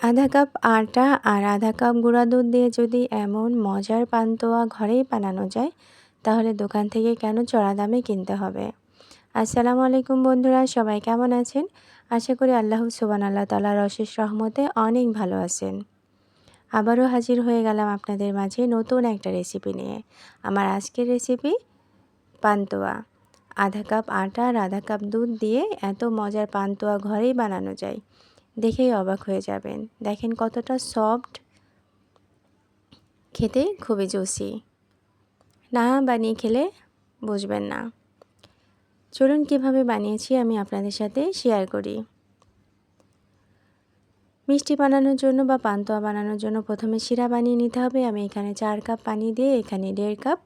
আধা কাপ আটা আর আধা কাপ গুঁড়া দুধ দিয়ে যদি এমন মজার পান্তোয়া ঘরেই বানানো যায়, তাহলে দোকান থেকে কেন চড়া দামে কিনতে হবে? আসসালামু আলাইকুম বন্ধুরা, সবাই কেমন আছেন? আশা করি আল্লাহ সুবান আল্লাহ তালার অশেষ রহমতে অনেক ভালো আছেন। আবারও হাজির হয়ে গেলাম আপনাদের মাঝে নতুন একটা রেসিপি নিয়ে। আমার আজকের রেসিপি পান্তোয়া। আধা কাপ আটা আর আধা কাপ দুধ দিয়ে এত মজার পান্তোয়া ঘরেই বানানো যায়। দেখেই অবাক হয়ে যাবেন। দেখেন কতটা সফট খেতে খুবই জুসি না বানিয়ে খেলে বুঝবেন না। চলুন কীভাবে বানিয়েছি আমি আপনাদের সাথে শেয়ার করি। মিষ্টি বানানোর জন্য বা পান্তোয়া বানানোর জন্য প্রথমে শিরা বানিয়ে নিতে হবে। আমি এখানে চার কাপ পানি দিয়ে এখানে দেড় কাপ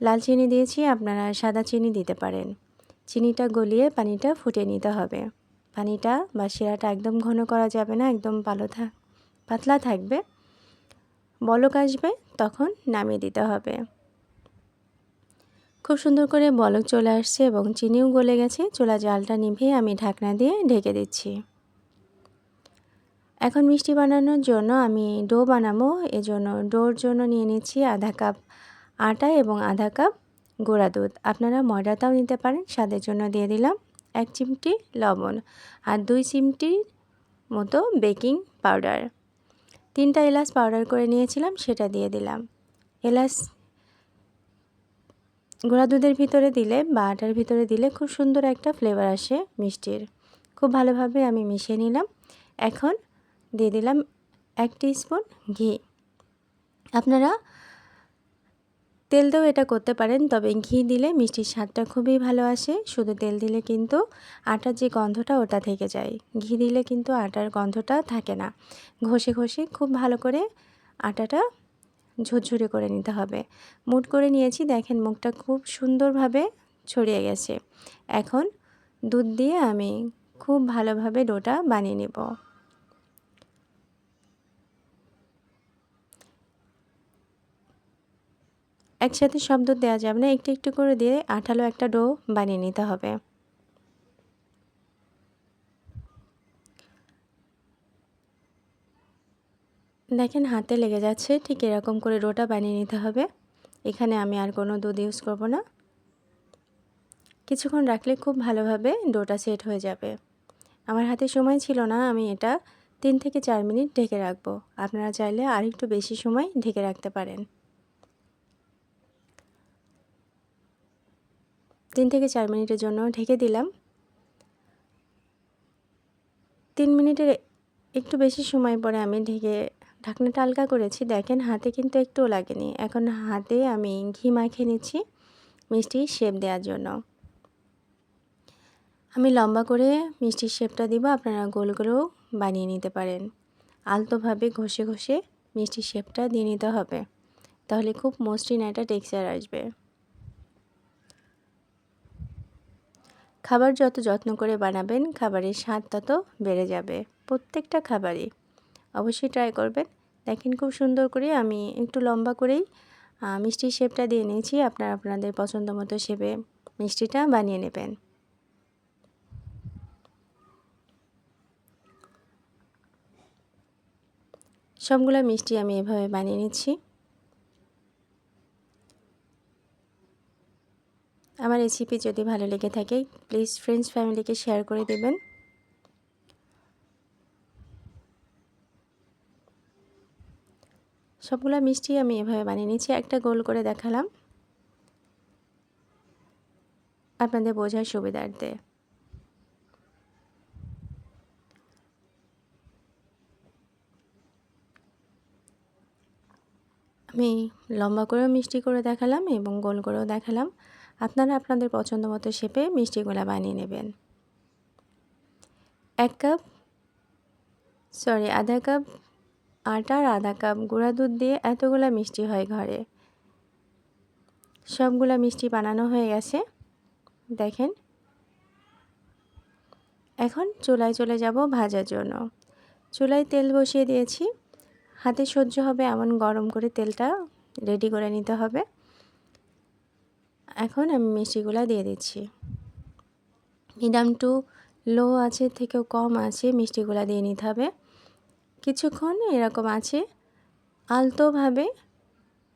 লাল চিনি দিয়েছি। আপনারা সাদা চিনি দিতে পারেন। চিনিটা গলিয়ে পানিটা ফুটিয়ে নিতে হবে। পানিটা বা শিরাটা একদম ঘন করা যাবে না, একদম ভালো থাক পাতলা থাকবে। বলক আসবে, তখন নামিয়ে দিতে হবে। খুব সুন্দর করে বলক চলে আসছে এবং চিনিও গলে গেছে। চোলা জালটা নিভিয়ে আমি ঢাকনা দিয়ে ঢেকে দিচ্ছি। এখন মিষ্টি বানানোর জন্য আমি ডো বানাবো। এজন্য ডোর জন্য নিয়ে নিচ্ছি আধা কাপ আটা এবং আধা কাপ গোড়া দুধ। আপনারা ময়দাটাও নিতে পারেন, স্বাদের জন্য দিয়ে দিলাম। এক চিমটি লবণ আর দুই চিমটির মতো বেকিং পাউডার। তিনটা এলাচ পাউডার করে নিয়েছিলাম, সেটা দিয়ে দিলাম। এলাচ গোড়া দুধের ভিতরে দিলে বা আটার ভিতরে দিলে খুব সুন্দর একটা ফ্লেভার আসে মিষ্টির। খুব ভালোভাবে আমি মিশিয়ে নিলাম। এখন দিয়ে দিলাম এক স্পুন ঘি। আপনারা তেল দিয়েও এটা করতে পারেন, তবে ঘি দিলে মিষ্টির স্বাদটা খুবই ভালো আসে। শুধু তেল দিলে কিন্তু আটার যে গন্ধটা ওটা থেকে যায়। ঘি দিলে কিন্তু আটার গন্ধটা থাকে না। ঘষে ঘষে খুব ভালো করে আটাটা ঝুরঝুরে করে নিতে হবে। মুট করে নিয়েছি, দেখেন মুখটা খুব সুন্দরভাবে ছড়িয়ে গেছে। এখন দুধ দিয়ে আমি খুব ভালোভাবে ডোটা বানিয়ে নেব। একসাথে সব দুধ দেওয়া যাবে না। একটু একটু করে দিয়ে আঠালো একটা ডো বানিয়ে নিতে হবে। দেখেন হাতে লেগে যাচ্ছে, ঠিক এরকম করে ডোটা বানিয়ে নিতে হবে। এখানে আমি আর কোনো দুধ ইউজ করব না। কিছুক্ষণ রাখলে খুব ভালোভাবে ডোটা সেট হয়ে যাবে। আমার হাতে সময় ছিল না, আমি এটা তিন থেকে চার মিনিট ঢেকে রাখব। আপনারা চাইলে আর একটু বেশি সময় ঢেকে রাখতে পারেন। তিন থেকে চার মিনিটের জন্য ঢেকে দিলাম। তিন মিনিটের একটু বেশি সময় পরে আমি ঢেকে ঢাকনাটা হালকা করেছি। দেখেন হাতে কিন্তু একটুও লাগেনি। এখন হাতে আমি ঘি মাখিয়ে নিচ্ছি মিষ্টি শেপ দেওয়ার জন্য। আমি লম্বা করে মিষ্টির শেপটা দিব, আপনারা গোল করেও বানিয়ে নিতে পারেন। আলতোভাবে ঘষে ঘষে মিষ্টির শেপটা দিয়ে নিতে হবে। তাহলে খুব মসৃণ একটা টেক্সচার আসবে। খাবার যত যত্ন করে বানাবেন, খাবারের স্বাদ তত বেড়ে যাবে, প্রত্যেকটা খাবারই। অবশ্যই ট্রাই করবেন। দেখেন খুব সুন্দর করে আমি একটু লম্বা করেই মিষ্টির শেপটা দিয়ে নিয়েছি। আপনারা আপনাদের পছন্দ মতো শেপে মিষ্টিটা বানিয়ে নেবেন। সবগুলো মিষ্টি আমি এভাবে বানিয়ে নিচ্ছি। আমার রেসিপি যদি ভালো লেগে থাকে প্লিজ ফ্রেন্ডস ফ্যামিলিকে শেয়ার করে দেবেন। সবগুলো মিষ্টি আমি এভাবে বানিয়ে নিচ্ছি একটা গোল করে দেখালাম। আপনাদের বোঝার সুবিধার্থে। আমি লম্বা করেও মিষ্টি করে দেখালাম এবং গোল করেও দেখালাম। আপনারা আপনাদের পছন্দ মতো শেপে মিষ্টিগুলা বানিয়ে নেবেন। এক কাপ সরি আধা কাপ আটা আর আধা কাপ গুঁড়া দুধ দিয়ে এতগুলা মিষ্টি হয় ঘরে। সবগুলো মিষ্টি বানানো হয়ে গেছে। দেখেন। এখন চুলায় চলে যাব ভাজার জন্য। চুলায় তেল বসিয়ে দিয়েছি। হাতে সহ্য হবে এমন গরম করে তেলটা রেডি করে নিতে হবে। এখন আমি মিষ্টিগুলো দিয়ে দিচ্ছি। মিডিয়াম টু লো আছে থেকেও কম আছে মিষ্টিগুলো দিয়ে নিতে হবে। কিছুক্ষণ এরকম আছে আলতোভাবে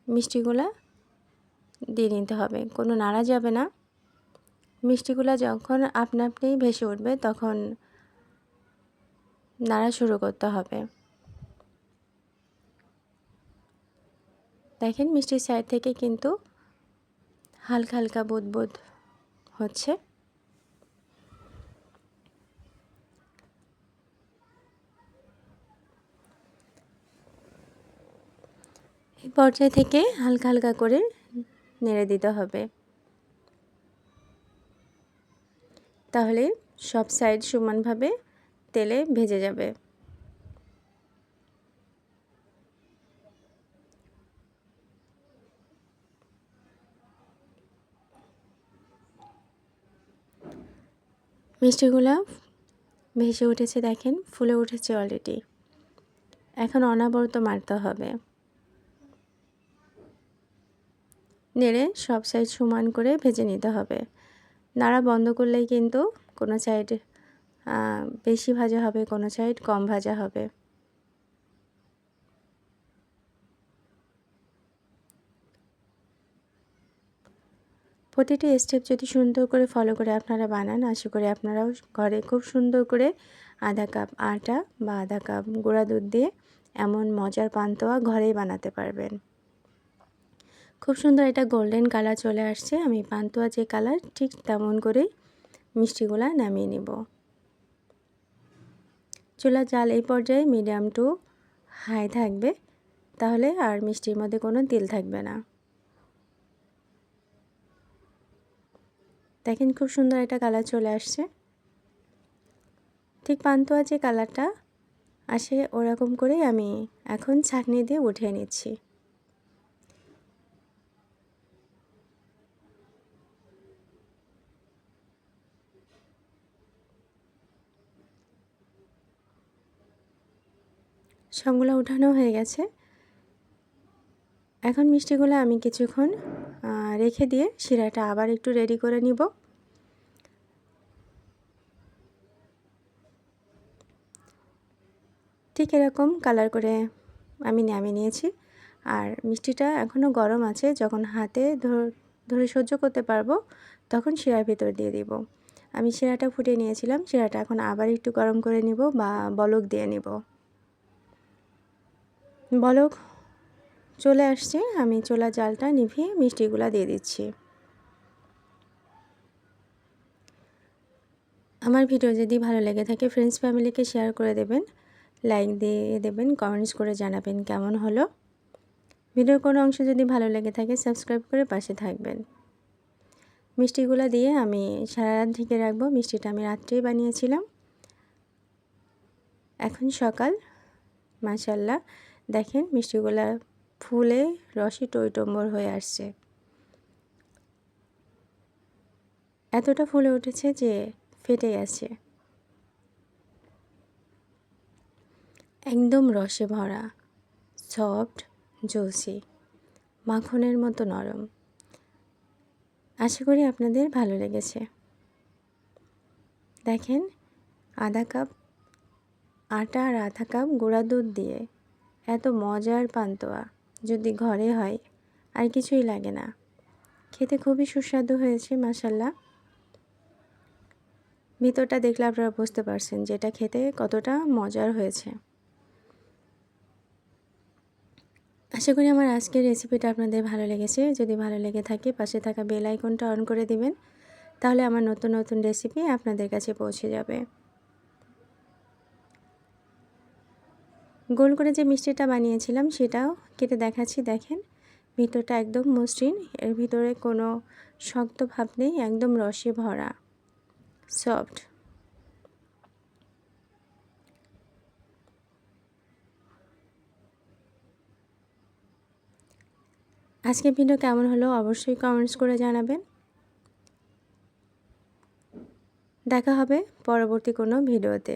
মিষ্টিগুলা দিয়ে নিতে হবে। কোনো নাড়া যাবে না। মিষ্টিগুলা যখন আপনা আপনিই ভেসে উঠবে তখন নাড়া শুরু করতে হবে। দেখেন মিষ্টির সাইড থেকে কিন্তু হালকা হালকা বোধ বোধ হচ্ছে। এই পর্যায় থেকে হালকা হালকা করে নেড়ে দিতে হবে। তাহলে সব সাইড সমানভাবে তেলে ভেজে যাবে। মিষ্টিগুলো ভেসে উঠেছে দেখেন, ফুলে উঠেছে অলরেডি এখন অনাবরত মারতে হবে। নেড়ে সব সাইড সমান করে ভেজে নিতে হবে। নাড়া বন্ধ করলেই কিন্তু কোনো সাইড বেশি ভাজা হবে, কোনো সাইড কম ভাজা হবে। প্রতিটি স্টেপ যদি সুন্দর করে ফলো করে আপনারা বানান, আশা করি আপনারাও ঘরে খুব সুন্দর করে আধা কাপ আটা বা আধা কাপ গুঁড়া দুধ দিয়ে এমন মজার পান্তোয়া ঘরেই বানাতে পারবেন। খুব সুন্দর এটা গোল্ডেন কালার চলে আসছে। আমি পান্তুয়া যে কালার ঠিক তেমন করেই মিষ্টিগুলা নামিয়ে নিব। চুলা জাল এই পর্যায়ে মিডিয়াম টু হাই থাকবে। তাহলে আর মিষ্টির মধ্যে কোনো তেল থাকবে না। দেখেন খুব সুন্দর একটা কালার চলে আসছে। ঠিক পান্তুয়া যে কালারটা, আসে ওরকম করে আমি এখন ছাঁকনি দিয়ে উঠিয়ে নিচ্ছি। সবগুলো উঠানো হয়ে গেছে। এখন মিষ্টিগুলো আমি কিছুক্ষণ রেখে দিয়ে শিরাটা আবার একটু রেডি করে নিব। ঠিক এরকম কালার করে আমি নামিয়ে নিয়েছি। আর মিষ্টিটা এখনও গরম আছে, যখন হাতে ধরে সহ্য করতে পারব, তখন শিরার ভিতর দিয়ে দিব। আমি শিরাটা ফুটিয়ে নিয়েছিলাম, শিরাটা এখন আবার একটু গরম করে নিব বা বলক দিয়ে নিব। বলক চলে আসছে, আমি চোলা জালটা নিভিয়ে মিষ্টিগুলো দিয়ে দিচ্ছি। আমার ভিডিও যদি ভালো লেগে থাকে ফ্রেন্ডস ফ্যামিলিকে শেয়ার করে দেবেন লাইক দিয়ে দেবেন কমেন্টস করে জানাবেন কেমন হলো। ভিডিওর কোনো অংশ যদি ভালো লেগে থাকে সাবস্ক্রাইব করে পাশে থাকবেন। মিষ্টিগুলো দিয়ে আমি সারা রাত ঢেকে রাখব, মিষ্টিটা আমি রাত্রেই বানিয়েছিলাম। এখন সকাল মাশাল্লাহ দেখেন মিষ্টিগুলা ফুলে রসে টইটম্বর হয়ে আসছে। এতটা ফুলে উঠেছে যে ফেটে গেছে একদম রসে ভরা, সফট, জুসি, মাখনের মতো নরম। আশা করি আপনাদের ভালো লেগেছে। দেখেন, আধা কাপ আটা আর আধা কাপ গুঁড়া দুধ দিয়ে এত মজার পান্তোয়া। যদি ঘরে হয়, আর কিছুই লাগে না। খেতে খুবই সুস্বাদু হয়েছে মাসাল্লাহ ভিতরটা দেখলে আপনারা বুঝতে পারছেন যেটা খেতে কতটা মজার হয়েছে। আশা করি আমার আজকের রেসিপিটা আপনাদের ভালো লেগেছে। যদি ভালো লেগে থাকে, পাশে থাকা বেল আইকনটা অন করে দিবেন, তাহলে আমার নতুন নতুন রেসিপি আপনাদের কাছে পৌঁছে যাবে। গোল করে যে মিষ্টিটা বানিয়েছিলাম সেটাও কেটে দেখাচ্ছি, দেখেন। ভিতরটা একদম মসৃণ, এর ভিতরে কোনো শক্ত ভাব নেই, একদম রসে ভরা। সফট। আজকে ভিডিও কেমন হলো অবশ্যই কমেন্টস করে জানাবেন। দেখা হবে পরবর্তী কোনো ভিডিওতে।